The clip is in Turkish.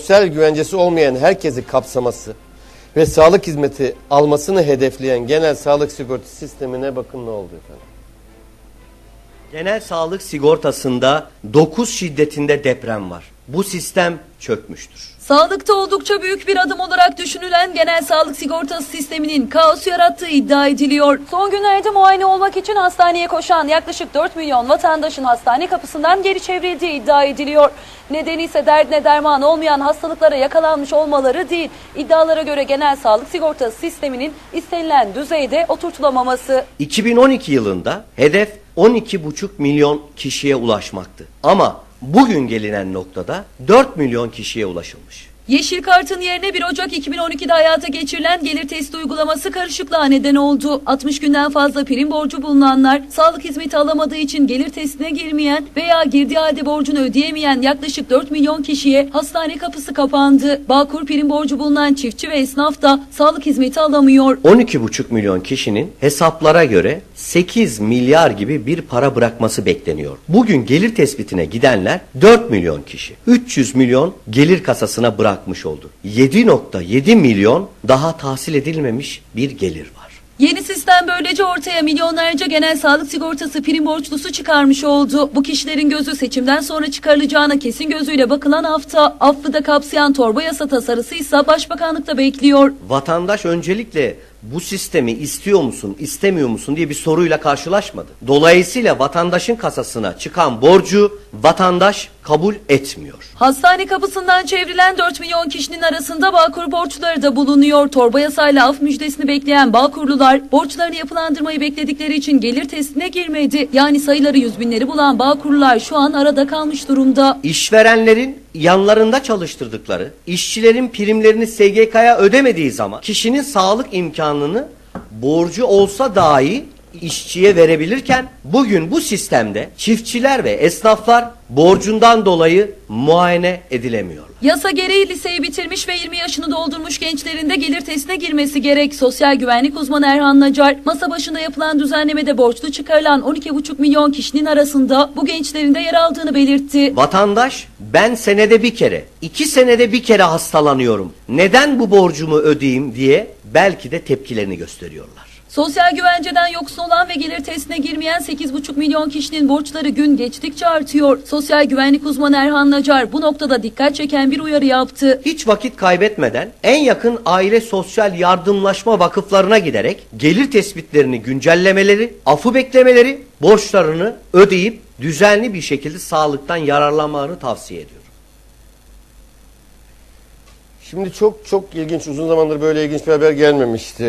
sosyal güvencesi olmayan herkesi kapsaması ve sağlık hizmeti almasını hedefleyen genel sağlık sigortası sistemine bakın ne oldu efendim. Genel sağlık sigortasında 9 şiddetinde deprem var. Bu sistem çökmüştür. Sağlıkta oldukça büyük bir adım olarak düşünülen genel sağlık sigortası sisteminin kaos yarattığı iddia ediliyor. Son günlerde muayene olmak için hastaneye koşan yaklaşık 4 milyon vatandaşın hastane kapısından geri çevrildiği iddia ediliyor. Nedeni ise derdine derman olmayan hastalıklara yakalanmış olmaları değil. İddialara göre genel sağlık sigortası sisteminin istenilen düzeyde oturtulamaması. 2012 yılında hedef 12,5 milyon kişiye ulaşmaktı. Ama bugün gelinen noktada 4 milyon kişiye ulaşılmış. Yeşil kartın yerine 1 Ocak 2012'de hayata geçirilen gelir testi uygulaması karışıklığa neden oldu. 60 günden fazla prim borcu bulunanlar, sağlık hizmeti alamadığı için gelir testine girmeyen veya girdiği halde borcunu ödeyemeyen yaklaşık 4 milyon kişiye hastane kapısı kapandı. Bağkur prim borcu bulunan çiftçi ve esnaf da sağlık hizmeti alamıyor. 12,5 milyon kişinin hesaplara göre 8 milyar gibi bir para bırakması bekleniyor. Bugün gelir tespitine gidenler 4 milyon kişi. 300 milyon gelir kasasına bırakmış oldu. 7.7 milyon daha tahsil edilmemiş bir gelir var. Yeni sistem böylece ortaya milyonlarca genel sağlık sigortası prim borçlusu çıkarmış oldu. Bu kişilerin gözü seçimden sonra çıkarılacağına kesin gözüyle bakılan hafta, affı da kapsayan torba yasa tasarısı ise başbakanlıkta bekliyor. Vatandaş öncelikle bu sistemi istiyor musun, istemiyor musun diye bir soruyla karşılaşmadı. Dolayısıyla vatandaşın kasasına çıkan borcu vatandaş kabul etmiyor. Hastane kapısından çevrilen 4 milyon kişinin arasında Bağkur borçluları da bulunuyor. Torba yasayla af müjdesini bekleyen Bağkurlular borçlarını yapılandırmayı bekledikleri için gelir testine girmedi. Yani sayıları yüz binleri bulan Bağkurlular şu an arada kalmış durumda. İşverenlerin yanlarında çalıştırdıkları, işçilerin primlerini SGK'ya ödemediği zaman kişinin sağlık imkanını borcu olsa dahi işçiye verebilirken bugün bu sistemde çiftçiler ve esnaflar borcundan dolayı muayene edilemiyorlar. Yasa gereği liseyi bitirmiş ve 20 yaşını doldurmuş gençlerin de gelir testine girmesi gerek. Sosyal güvenlik uzmanı Erhan Nacar, masa başında yapılan düzenlemede borçlu çıkarılan 12,5 milyon kişinin arasında bu gençlerin de yer aldığını belirtti. Vatandaş ben senede bir kere, iki senede bir kere hastalanıyorum. Neden bu borcumu ödeyeyim diye belki de tepkilerini gösteriyorlar. Sosyal güvenceden yoksun olan ve gelir testine girmeyen 8,5 milyon kişinin borçları gün geçtikçe artıyor. Sosyal güvenlik uzmanı Erhan Nacar bu noktada dikkat çeken bir uyarı yaptı. Hiç vakit kaybetmeden en yakın aile sosyal yardımlaşma vakıflarına giderek gelir tespitlerini güncellemeleri, afı beklemeleri, borçlarını ödeyip düzenli bir şekilde sağlıktan yararlanmalarını tavsiye ediyorum. Şimdi çok çok ilginç uzun zamandır böyle ilginç bir haber gelmemişti.